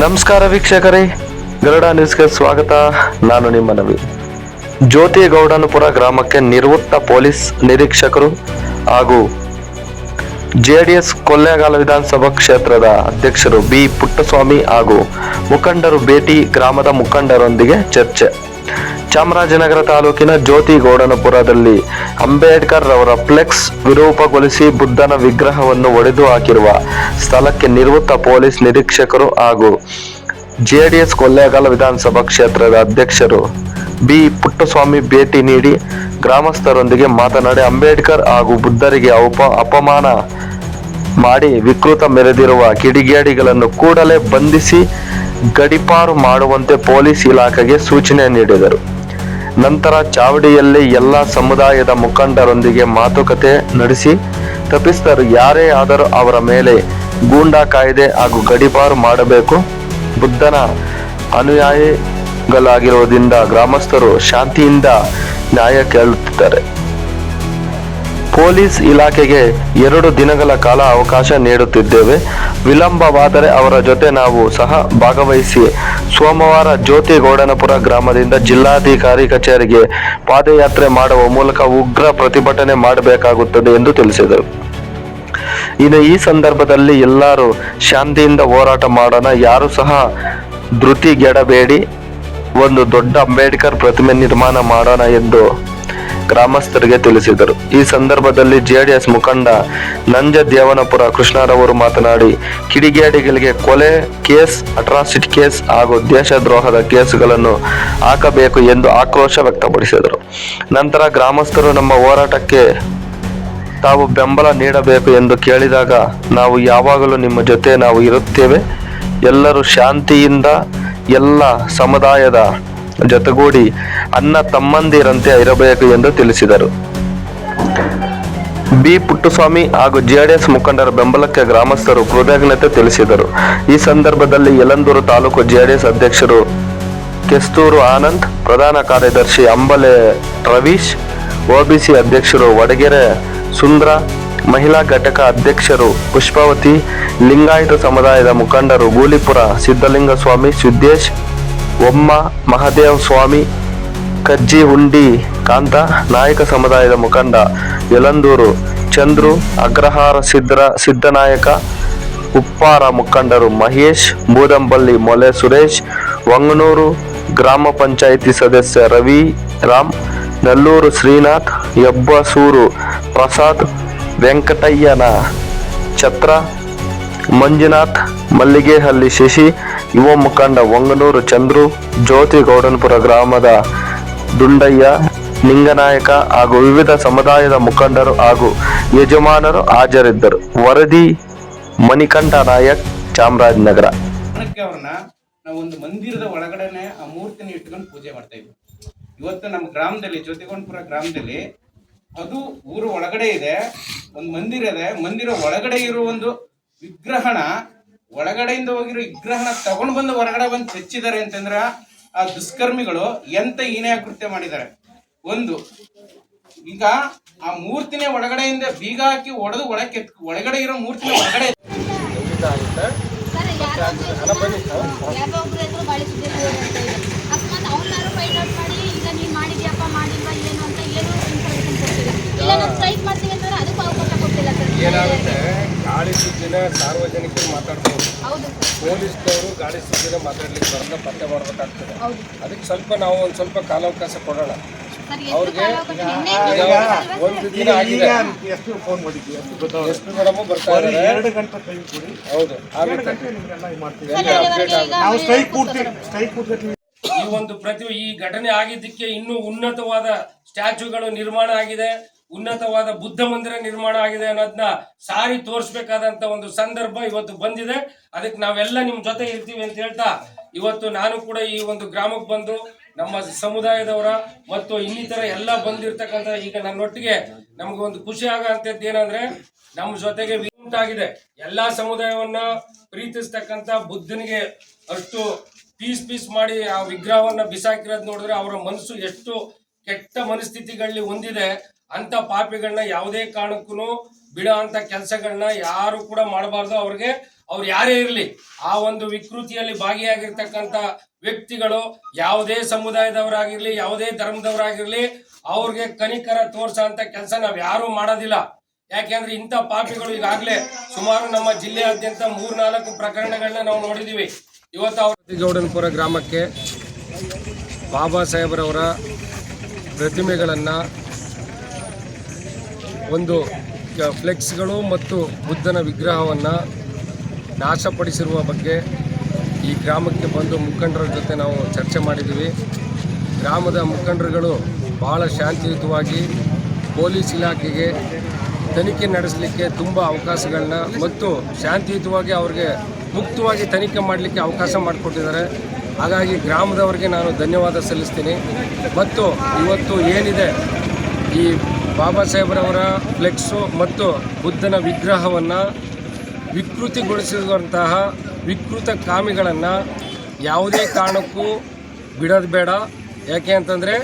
ನಮಸ್ಕಾರ ವೀಕ್ಷಕರೇ, ಗರುಡ ನ್ಯೂಸ್ಗೆ ಸ್ವಾಗತ. ನಾನು ನಿಮ್ಮ ನವಿ. ಜ್ಯೋತಿ ಗೌಡನಪುರ ಗ್ರಾಮಕ್ಕೆ ನಿವೃತ್ತ ಪೊಲೀಸ್ ನಿರೀಕ್ಷಕರು ಹಾಗೂ ಜೆಡಿಎಸ್ ಕೊಲ್ಲೇಗಾಲ ವಿಧಾನಸಭಾ ಕ್ಷೇತ್ರದ ಅಧ್ಯಕ್ಷರು ಬಿ ಪುಟ್ಟಸ್ವಾಮಿ ಹಾಗೂ ಮುಖಂಡರು ಭೇಟಿ ಗ್ರಾಮದ ಮುಖಂಡರೊಂದಿಗೆ ಚರ್ಚೆ. ಚಾಮರಾಜನಗರ ತಾಲೂಕಿನ ಜ್ಯೋತಿ ಗೌಡನಪುರದಲ್ಲಿ ಅಂಬೇಡ್ಕರ್ ಅವರ ಫ್ಲೆಕ್ಸ್ ವಿರೂಪಗೊಳಿಸಿ ಬುದ್ಧನ ವಿಗ್ರಹವನ್ನು ಒಡೆದು ಹಾಕಿರುವ ಸ್ಥಳಕ್ಕೆ ನಿವೃತ್ತ ಪೊಲೀಸ್ ನಿರೀಕ್ಷಕರು ಹಾಗೂ ಜೆಡಿಎಸ್ ಕೊಳ್ಳೇಗಾಲ ವಿಧಾನಸಭಾ ಕ್ಷೇತ್ರದ ಅಧ್ಯಕ್ಷರು ಬಿ. ಪುಟ್ಟಸ್ವಾಮಿ ಭೇಟಿ ನೀಡಿ ಗ್ರಾಮಸ್ಥರೊಂದಿಗೆ ಮಾತನಾಡಿ ಅಂಬೇಡ್ಕರ್ ಹಾಗೂ ಬುದ್ಧರಿಗೆ ಅಪ ಅಪಮಾನ ಮಾಡಿ ವಿಕೃತ ಮೆರೆದಿರುವ ಕಿಡಿಗೇಡಿಗಳನ್ನು ಕೂಡಲೇ ಬಂಧಿಸಿ ಗಡಿಪಾರು ಮಾಡುವಂತೆ ಪೊಲೀಸ್ ಇಲಾಖೆಗೆ ಸೂಚನೆ ನೀಡಿದರು. ನಂತರ ಚಾವಡಿಯಲ್ಲಿ ಎಲ್ಲ ಸಮುದಾಯದ ಮುಖಂಡರೊಂದಿಗೆ ಮಾತುಕತೆ ನಡೆಸಿ ತಪ್ಪಿಸ್ತರು ಯಾರೇ ಆದರೂ ಅವರ ಮೇಲೆ ಗೂಂಡಾ ಕಾಯ್ದೆ ಹಾಗೂ ಗಡಿಪಾರು ಮಾಡಬೇಕು. ಬುದ್ಧನ ಅನುಯಾಯಿಗಳಾಗಿರುವುದರಿಂದ ಗ್ರಾಮಸ್ಥರು ಶಾಂತಿಯಿಂದ ನ್ಯಾಯ ಕೇಳುತ್ತಿದ್ದಾರೆ. ಪೊಲೀಸ್ ಇಲಾಖೆಗೆ ಎರಡು ದಿನಗಳ ಕಾಲ ಅವಕಾಶ ನೀಡುತ್ತಿದ್ದೇವೆ. ವಿಳಂಬವಾದರೆ ಅವರ ಜೊತೆ ನಾವು ಸಹ ಭಾಗವಹಿಸಿ ಸೋಮವಾರ ಜ್ಯೋತಿ ಗೌಡನಪುರ ಗ್ರಾಮದಿಂದ ಜಿಲ್ಲಾಧಿಕಾರಿ ಕಚೇರಿಗೆ ಪಾದಯಾತ್ರೆ ಮಾಡುವ ಮೂಲಕ ಉಗ್ರ ಪ್ರತಿಭಟನೆ ಮಾಡಬೇಕಾಗುತ್ತದೆ ಎಂದು ತಿಳಿಸಿದರು. ಇನ್ನು ಈ ಸಂದರ್ಭದಲ್ಲಿ ಎಲ್ಲರೂ ಶಾಂತಿಯಿಂದ ಹೋರಾಟ ಮಾಡೋಣ. ಯಾರು ಸಹ ಧೃತಿಗೆಡಬೇಡಿ. ಒಂದು ದೊಡ್ಡ ಅಂಬೇಡ್ಕರ್ ಪ್ರತಿಮೆ ನಿರ್ಮಾಣ ಮಾಡೋಣ ಎಂದು ಗ್ರಾಮಸ್ಥರಿಗೆ ತಿಳಿಸಿದರು. ಈ ಸಂದರ್ಭದಲ್ಲಿ ಜೆಡಿಎಸ್ ಮುಖಂಡ ನಂಜ ದೇವನಪುರ ಕೃಷ್ಣರವರು ಮಾತನಾಡಿ, ಕಿಡಿಗೇಡಿಗಳಿಗೆ ಕೊಲೆ ಕೇಸ್, ಅಟ್ರಾಸಿಟಿ ಕೇಸ್ ಹಾಗೂ ದೇಶದ್ರೋಹದ ಕೇಸುಗಳನ್ನು ಹಾಕಬೇಕು ಎಂದು ಆಕ್ರೋಶ ವ್ಯಕ್ತಪಡಿಸಿದರು. ನಂತರ ಗ್ರಾಮಸ್ಥರು ನಮ್ಮ ಹೋರಾಟಕ್ಕೆ ತಾವು ಬೆಂಬಲ ನೀಡಬೇಕು ಎಂದು ಕೇಳಿದಾಗ, ನಾವು ಯಾವಾಗಲೂ ನಿಮ್ಮ ಜೊತೆ ನಾವು ಇರುತ್ತೇವೆ. ಎಲ್ಲರೂ ಶಾಂತಿಯಿಂದ ಎಲ್ಲ ಸಮುದಾಯದ ಜೊತೆಗೂಡಿ ಅನ್ನ ತಮ್ಮಂದಿರಂತೆ ಇರಬೇಕು ಎಂದು ತಿಳಿಸಿದರು. ಬಿ. ಪುಟ್ಟಸ್ವಾಮಿ ಹಾಗೂ ಜೆಡಿಎಸ್ ಮುಖಂಡರ ಬೆಂಬಲಕ್ಕೆ ಗ್ರಾಮಸ್ಥರು ಕೃತಜ್ಞತೆ ತಿಳಿಸಿದರು. ಈ ಸಂದರ್ಭದಲ್ಲಿ ಯಲಂದೂರು ತಾಲೂಕು ಜೆಡಿಎಸ್ ಅಧ್ಯಕ್ಷರು ಕೆಸ್ತೂರು ಆನಂದ್, ಪ್ರಧಾನ ಕಾರ್ಯದರ್ಶಿ ಅಂಬಲೆ ರವೀಶ್ ಒಬಿಸಿ ಅಧ್ಯಕ್ಷರು ವಡಗೆರೆ ಸುಂದ್ರ, ಮಹಿಳಾ ಘಟಕ ಅಧ್ಯಕ್ಷರು ಪುಷ್ಪಾವತಿ, ಲಿಂಗಾಯತ ಸಮುದಾಯದ ಮುಖಂಡರು ಗೂಲಿಪುರ ಸಿದ್ದಲಿಂಗ ಸ್ವಾಮಿ ಸಿದ್ದೇಶ್ ಒಮ್ಮ ಮಹದೇವ್ ಸ್ವಾಮಿ, ಕಜ್ಜಿ ಹುಂಡಿ, ಕಾಂತ ನಾಯಕ ಸಮುದಾಯದ ಮುಖಂಡ, ಯಲಂದೂರು, ಚಂದ್ರು, ಅಗ್ರಹಾರ ಸಿದ್ದರ ಸಿದ್ದನಾಯಕ ಉಪ್ಪಾರ ಮುಖಂಡರು ಮಹೇಶ್ ಮೂದಂಬಳ್ಳಿ ಮೊಲೆ ಸುರೇಶ್, ವಂಗನೂರು ಗ್ರಾಮ ಪಂಚಾಯಿತಿ ಸದಸ್ಯ ರವಿ ರಾಮ್, ನಲ್ಲೂರು ಶ್ರೀನಾಥ್ ಹೆಬ್ಬಸೂರು ಪ್ರಸಾದ್ ವೆಂಕಟಯ್ಯನ ಛತ್ರ, ಮಂಜುನಾಥ್, ಮಲ್ಲಿಗೆಹಳ್ಳಿ ಶಶಿ ಯುವ ಮುಖಂಡ ವಂಗನೂರು ಚಂದ್ರು, ಜ್ಯೋತಿ ಗೌಡನ್ಪುರ ಗ್ರಾಮದ ದುಂಡಯ್ಯ, ಲಿಂಗನಾಯಕ ಹಾಗೂ ವಿವಿಧ ಸಮುದಾಯದ ಮುಖಂಡರು ಹಾಗೂ ಯಜಮಾನರು ಹಾಜರಿದ್ದರು. ವರದಿ, ಮಣಿಕಂಠ ನಾಯಕ್, ಚಾಮರಾಜನಗರ. ನಾವು ಒಂದು ಮಂದಿರದ ಒಳಗಡೆನೆ ಆ ಮೂರ್ತಿನ ಇಟ್ಕೊಂಡು ಪೂಜೆ ಮಾಡ್ತಾ ಇದ್ವಿ. ಇವತ್ತು ನಮ್ಮ ಗ್ರಾಮದಲ್ಲಿ, ಜ್ಯೋತಿಗೊಂಡಪುರ ಗ್ರಾಮದಲ್ಲಿ ಅದು ಊರು ಒಳಗಡೆ ಇದೆ. ಒಂದು ಮಂದಿರ ಇದೆ. ಮಂದಿರ ಒಳಗಡೆ ಇರುವ ಒಂದು ವಿಗ್ರಹಣ ಒಳಗಡೆಯಿಂದ ಹೋಗಿರೋ ವಿಗ್ರಹನ ತಗೊಂಡು ಬಂದು ಹೊರಗಡೆ ಬಂದು ಚಚ್ಚಿದ್ದಾರೆ ಅಂತಂದ್ರ ಆ ದುಷ್ಕರ್ಮಿಗಳು ಎಂತ ಹೀನೇ ಕೃತ್ಯ ಮಾಡಿದ್ದಾರೆ. ಒಂದು, ಈಗ ಆ ಮೂರ್ತಿನೇ ಒಳಗಡೆಯಿಂದ ಬೀಗ ಹಾಕಿ ಒಡೆದು ಒಳಕ್ಕೆ ಒಳಗಡೆ ಇರೋ ಮೂರ್ತಿನ ಒಳಗಡೆ ಸರ್ ಯಾರೋ ಒಬ್ರು ಯಾರೋ ಒಬ್ರು ಎದುರು ಗಾಳಿ ಸುದ್ದಿಗಳು ಅಂತ ಇದೆ ಅಕಸ್ಮಾತ್ ಅವ್ರನ್ನಾರು ಫೈಂಡ್ ಔಟ್ ಮಾಡಿ ಇಲ್ಲ ನೀನ್ ಮಾಡಿದ್ಯಪ್ಪ ಮಾಡಿಲ್ವಾ ಏನು ಅಂತ ಏನು ಇನ್ಫಾರ್ಮೇಶನ್ ಕೊಡ್ತಿಲ್ಲ ಇಲ್ಲ ನಾವು ಸ್ಟ್ರೈಕ್ ಮಾಡ್ತೀವಿ ಅಂತಂದ್ರೆ ಅದಕ್ಕೂ ಅವಕಾಶ ಕೊಡ್ತಿಲ್ಲ ಸರ್ ಏನಾಗುತ್ತೆ ಗಾಳಿ ಸುದ್ದಿನ ಸಾರ್ವಜನಿಕರು ಮಾತಾಡ್ಬೋದು ಹೌದು ಸರ್ ಪೊಲೀಸ್ನವರು ಗಾಳಿ ಸುದ್ದಿನ ಮಾತಾಡ್ಲಿಕ್ಕೆ ಬರಲ್ಲ ಪತ್ತೆ ಮಾಡಬೇಕಾಗ್ತದೆ. ಅದಕ್ಕೆ ಸ್ವಲ್ಪ ನಾವು ಒಂದು ಸ್ವಲ್ಪ ಕಾಲಾವಕಾಶ ಕೊಡೋಣ. ಸರ್ ಎಷ್ಟು ಅವ್ರಿಗೆ ಒಂದು ದಿನ ಆಗಿದೆ. ಎಷ್ಟು ಫೋನ್ ಮಾಡಿದ್ವಿ ಎಷ್ಟು ಗೊತ್ತಾಗ ಎಸ್ ಮೇಡಮ್ ಬರ್ತಾ ಎರಡು ಗಂಟೆ ಟೈಮ್ ಕೊಡಿ. ಹೌದು. ಎರಡು ಗಂಟೆ. ನಿಮ್ಗೆಲ್ಲ ಮಾಡ್ತೀವಿ. ಸರ್ ಇಲ್ಲಿವರೆಗೆ ನಾವು ಸ್ಟ್ರೈಕ್ ಮಹಿಳೆಯರು ಪೂರ್ತಿ ಸ್ಟ್ರೈಕ್ ಪೂರ್ತಿ ಈ ಒಂದು ಪ್ರತಿ ಈ ಘಟನೆ ಆಗಿದ್ದಕ್ಕೆ ಇನ್ನೂ ಉನ್ನತವಾದ ಸ್ಟ್ಯಾಚ್ಯೂಗಳು ನಿರ್ಮಾಣ ಆಗಿದೆ. ಉನ್ನತವಾದ ಬುದ್ಧ ಮಂದಿರ ನಿರ್ಮಾಣ ಆಗಿದೆ ಅನ್ನೋದನ್ನ ಸಾರಿ ತೋರಿಸ್ಬೇಕಾದಂತ ಒಂದು ಸಂದರ್ಭ ಇವತ್ತು ಬಂದಿದೆ. ಅದಕ್ಕೆ ನಾವೆಲ್ಲ ನಿಮ್ ಜೊತೆ ಇರ್ತೀವಿ ಅಂತ ಹೇಳ್ತಾ ಇವತ್ತು ನಾನು ಕೂಡ ಈ ಒಂದು ಗ್ರಾಮಕ್ಕೆ ಬಂದು ನಮ್ಮ ಸಮುದಾಯದವರ ಮತ್ತು ಇನ್ನಿತರ ಎಲ್ಲ ಬಂದಿರ್ತಕ್ಕಂಥ ಈಗ ನನ್ನೊಟ್ಟಿಗೆ ನಮ್ಗೆ ಒಂದು ಖುಷಿ ಆಗಂತದ್ದು ಏನಂದ್ರೆ ನಮ್ಮ ಜೊತೆಗೆ ಉಂಟಾಗಿದೆ. ಎಲ್ಲಾ ಸಮುದಾಯವನ್ನ ಪ್ರೀತಿಸ್ತಕ್ಕಂಥ ಬುದ್ಧನಿಗೆ ಅಷ್ಟು ಪೀಸ್ ಪೀಸ್ ಮಾಡಿ ಆ ವಿಗ್ರಹವನ್ನ ಬಿಸಾಕಿರೋದು ನೋಡಿದ್ರೆ ಅವರ ಮನಸ್ಸು ಎಷ್ಟು ಕೆಟ್ಟ ಮನಸ್ಥಿತಿಗಳಲ್ಲಿ ಹೊಂದಿದೆ. ಅಂತ ಪಾಪಿಗಳನ್ನ ಯಾವುದೇ ಕಾರಣಕ್ಕೂ ಬಿಡೋ ಅಂತ ಕೆಲಸಗಳನ್ನ ಯಾರು ಕೂಡ ಮಾಡಬಾರ್ದು. ಅವ್ರಿಗೆ ಅವ್ರು ಯಾರೇ ಇರಲಿ, ಆ ಒಂದು ವಿಕೃತಿಯಲ್ಲಿ ಭಾಗಿಯಾಗಿರ್ತಕ್ಕಂಥ ವ್ಯಕ್ತಿಗಳು ಯಾವುದೇ ಸಮುದಾಯದವರಾಗಿರ್ಲಿ, ಯಾವುದೇ ಧರ್ಮದವರಾಗಿರ್ಲಿ, ಅವ್ರಿಗೆ ಕನಿಕರ ತೋರ್ಸೋ ಅಂತ ಕೆಲಸ ನಾವ್ ಯಾರು ಮಾಡೋದಿಲ್ಲ. ಯಾಕೆಂದ್ರೆ ಇಂಥ ಪಾಪಿಗಳು ಈಗಾಗಲೇ ಸುಮಾರು ನಮ್ಮ ಜಿಲ್ಲೆಯಾದ್ಯಂತ ಮೂರ್ನಾಲ್ಕು ಪ್ರಕರಣಗಳನ್ನ ನಾವು ನೋಡಿದೀವಿ. ಇವತ್ತು ಅವ್ರ ಗೌಡನಪುರ ಗ್ರಾಮಕ್ಕೆ ಬಾಬಾ ಸಾಹೇಬರವರ ಪ್ರತಿಮೆಗಳನ್ನು ಒಂದು ಫ್ಲೆಕ್ಸ್ಗಳು ಮತ್ತು ಬುದ್ಧನ ವಿಗ್ರಹವನ್ನು ನಾಶಪಡಿಸಿರುವ ಬಗ್ಗೆ ಈ ಗ್ರಾಮಕ್ಕೆ ಬಂದು ಮುಖಂಡರ ಜೊತೆ ನಾವು ಚರ್ಚೆ ಮಾಡಿದ್ದೀವಿ ಗ್ರಾಮದ ಮುಖಂಡರುಗಳು ಭಾಳ ಶಾಂತಿಯುತವಾಗಿ ಪೊಲೀಸ್ ಇಲಾಖೆಗೆ ತನಿಖೆ ನಡೆಸಲಿಕ್ಕೆ ತುಂಬ ಅವಕಾಶಗಳನ್ನ ಮತ್ತು ಶಾಂತಿಯುತವಾಗಿ ಅವ್ರಿಗೆ ಮುಕ್ತವಾಗಿ ತನಿಖೆ ಮಾಡಲಿಕ್ಕೆ ಅವಕಾಶ ಮಾಡಿಕೊಟ್ಟಿದ್ದಾರೆ. ಹಾಗಾಗಿ ಗ್ರಾಮದವರಿಗೆ ನಾನು ಧನ್ಯವಾದ ಸಲ್ಲಿಸ್ತೀನಿ. ಮತ್ತು ಇವತ್ತು ಏನಿದೆ ಈ ಬಾಬಾ ಸಾಹೇಬ್ರವರ ಫ್ಲೆಕ್ಸು ಮತ್ತು ಬುದ್ಧನ ವಿಗ್ರಹವನ್ನು ವಿಕೃತಿಗೊಳಿಸಿರುವಂತಹ ವಿಕೃತ ಕಾಮಿಗಳನ್ನು ಯಾವುದೇ ಕಾರಣಕ್ಕೂ ಬಿಡೋದು ಬೇಡ. ಯಾಕೆ ಅಂತಂದರೆ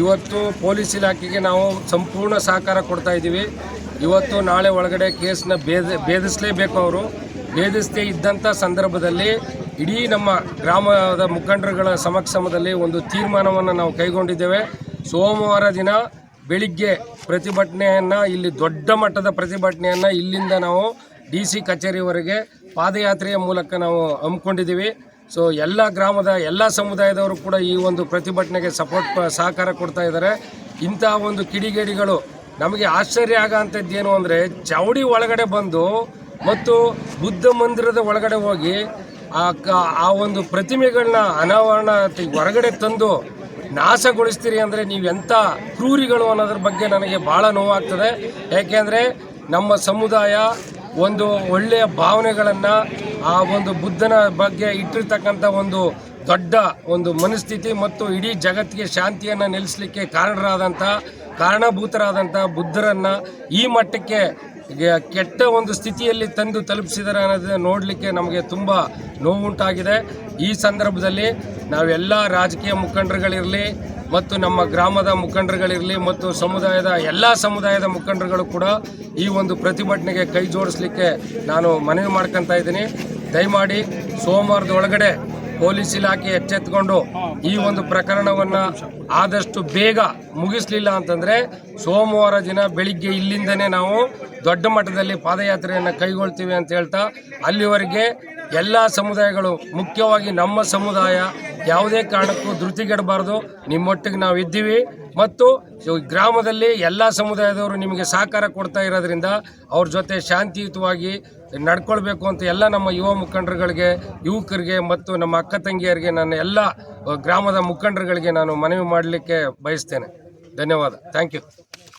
ಇವತ್ತು ಪೊಲೀಸ್ ಇಲಾಖೆಗೆ ನಾವು ಸಂಪೂರ್ಣ ಸಹಕಾರ ಕೊಡ್ತಾ ಇದ್ದೀವಿ. ಇವತ್ತು ನಾಳೆ ಒಳಗಡೆ ಕೇಸನ್ನ ಭೇದ ಭೇದಿಸಲೇಬೇಕು ಅವರು. ಭೇದಿಸದೇ ಇದ್ದಂಥ ಸಂದರ್ಭದಲ್ಲಿ ಇಡೀ ನಮ್ಮ ಗ್ರಾಮದ ಮುಖಂಡರುಗಳ ಸಮಕ್ಷಮದಲ್ಲಿ ಒಂದು ತೀರ್ಮಾನವನ್ನು ನಾವು ಕೈಗೊಂಡಿದ್ದೇವೆ. ಸೋಮವಾರ ದಿನ ಬೆಳಿಗ್ಗೆ ಪ್ರತಿಭಟನೆಯನ್ನು, ಇಲ್ಲಿ ದೊಡ್ಡ ಮಟ್ಟದ ಪ್ರತಿಭಟನೆಯನ್ನು ಇಲ್ಲಿಂದ ನಾವು ಡಿ ಸಿ ಕಚೇರಿವರೆಗೆ ಪಾದಯಾತ್ರೆಯ ಮೂಲಕ ನಾವು ಹಮ್ಮಿಕೊಂಡಿದ್ದೀವಿ. ಸೊ ಎಲ್ಲ ಗ್ರಾಮದ, ಎಲ್ಲ ಸಮುದಾಯದವರು ಕೂಡ ಈ ಒಂದು ಪ್ರತಿಭಟನೆಗೆ ಸಪೋರ್ಟ್ ಸಹಕಾರ ಕೊಡ್ತಾ ಇದ್ದಾರೆ. ಇಂಥ ಒಂದು ಕಿಡಿಗೇಡಿಗಳು, ನಮಗೆ ಆಶ್ಚರ್ಯ ಆಗೋಂಥದ್ದು ಏನು ಅಂದರೆ, ಚೌಡಿ ಒಳಗಡೆ ಬಂದು ಮತ್ತು ಬುದ್ಧ ಮಂದಿರದ ಒಳಗಡೆ ಹೋಗಿ ಆ ಒಂದು ಪ್ರತಿಮೆಗಳನ್ನ ಅನಾವರಣ ಹೊರಗಡೆ ತಂದು ನಾಶಗೊಳಿಸ್ತೀರಿ ಅಂದರೆ ನೀವು ಎಂಥ ಕ್ರೂರಿಗಳು ಅನ್ನೋದ್ರ ಬಗ್ಗೆ ನನಗೆ ಭಾಳ ನೋವಾಗ್ತದೆ. ಏಕೆಂದರೆ ನಮ್ಮ ಸಮುದಾಯ ಒಂದು ಒಳ್ಳೆಯ ಭಾವನೆಗಳನ್ನು, ಆ ಒಂದು ಬುದ್ಧನ ಬಗ್ಗೆ ಇಟ್ಟಿರ್ತಕ್ಕಂಥ ಒಂದು ದೊಡ್ಡ ಒಂದು ಮನಸ್ಥಿತಿ ಮತ್ತು ಇಡೀ ಜಗತ್ತಿಗೆ ಶಾಂತಿಯನ್ನು ನೆಲೆಸಲಿಕ್ಕೆ ಕಾರಣರಾದಂಥ, ಕಾರಣಭೂತರಾದಂಥ ಬುದ್ಧರನ್ನು ಈ ಮಟ್ಟಕ್ಕೆ ಕೆಟ್ಟ ಒಂದು ಸ್ಥಿತಿಯಲ್ಲಿ ತಂದು ತಲುಪಿಸಿದ್ದಾರೆ ಅನ್ನೋದನ್ನ ನೋಡಲಿಕ್ಕೆ ನಮಗೆ ತುಂಬ ನೋವುಂಟಾಗಿದೆ. ಈ ಸಂದರ್ಭದಲ್ಲಿ ನಾವೆಲ್ಲ ರಾಜಕೀಯ ಮುಖಂಡರುಗಳಿರಲಿ ಮತ್ತು ನಮ್ಮ ಗ್ರಾಮದ ಮುಖಂಡರುಗಳಿರಲಿ ಮತ್ತು ಸಮುದಾಯದ ಎಲ್ಲ ಸಮುದಾಯದ ಮುಖಂಡರುಗಳು ಕೂಡ ಈ ಒಂದು ಪ್ರತಿಭಟನೆಗೆ ಕೈ ಜೋಡಿಸ್ಲಿಕ್ಕೆ ನಾನು ಮನವಿ ಮಾಡ್ಕೊತಾ ಇದ್ದೀನಿ. ದಯಮಾಡಿ ಸೋಮವಾರದ ಒಳಗಡೆ ಪೊಲೀಸ್ ಇಲಾಖೆ ಎಚ್ಚೆತ್ಕೊಂಡು ಈ ಒಂದು ಪ್ರಕರಣವನ್ನು ಆದಷ್ಟು ಬೇಗ ಮುಗಿಸ್ಲಿಲ್ಲ ಅಂತಂದರೆ ಸೋಮವಾರ ದಿನ ಬೆಳಿಗ್ಗೆ ಇಲ್ಲಿಂದನೇ ನಾವು ದೊಡ್ಡ ಮಟ್ಟದಲ್ಲಿ ಪಾದಯಾತ್ರೆಯನ್ನು ಕೈಗೊಳ್ತೀವಿ ಅಂತ ಹೇಳ್ತಾ ಅಲ್ಲಿವರೆಗೆ ಎಲ್ಲ ಸಮುದಾಯಗಳು, ಮುಖ್ಯವಾಗಿ ನಮ್ಮ ಸಮುದಾಯ ಯಾವುದೇ ಕಾರಣಕ್ಕೂ ಧೃತಿಗೆಡಬಾರ್ದು. ನಿಮ್ಮೊಟ್ಟಿಗೆ ನಾವು ಇದ್ದೀವಿ. ಮತ್ತು ಗ್ರಾಮದಲ್ಲಿ ಎಲ್ಲ ಸಮುದಾಯದವರು ನಿಮಗೆ ಸಹಕಾರ ಕೊಡ್ತಾ ಇರೋದ್ರಿಂದ ಅವ್ರ ಜೊತೆ ಶಾಂತಿಯುತವಾಗಿ ನಡ್ಕೊಳ್ಬೇಕು ಅಂತ ಎಲ್ಲ ನಮ್ಮ ಯುವ ಮುಖಂಡರುಗಳಿಗೆ, ಯುವಕರಿಗೆ ಮತ್ತು ನಮ್ಮ ಅಕ್ಕ ತಂಗಿಯರಿಗೆ ನನ್ನ ಎಲ್ಲ ಗ್ರಾಮದ ಮುಖಂಡರುಗಳಿಗೆ ನಾನು ಮನವಿ ಮಾಡಲಿಕ್ಕೆ ಬಯಸ್ತೇನೆ. ಧನ್ಯವಾದ. Thank you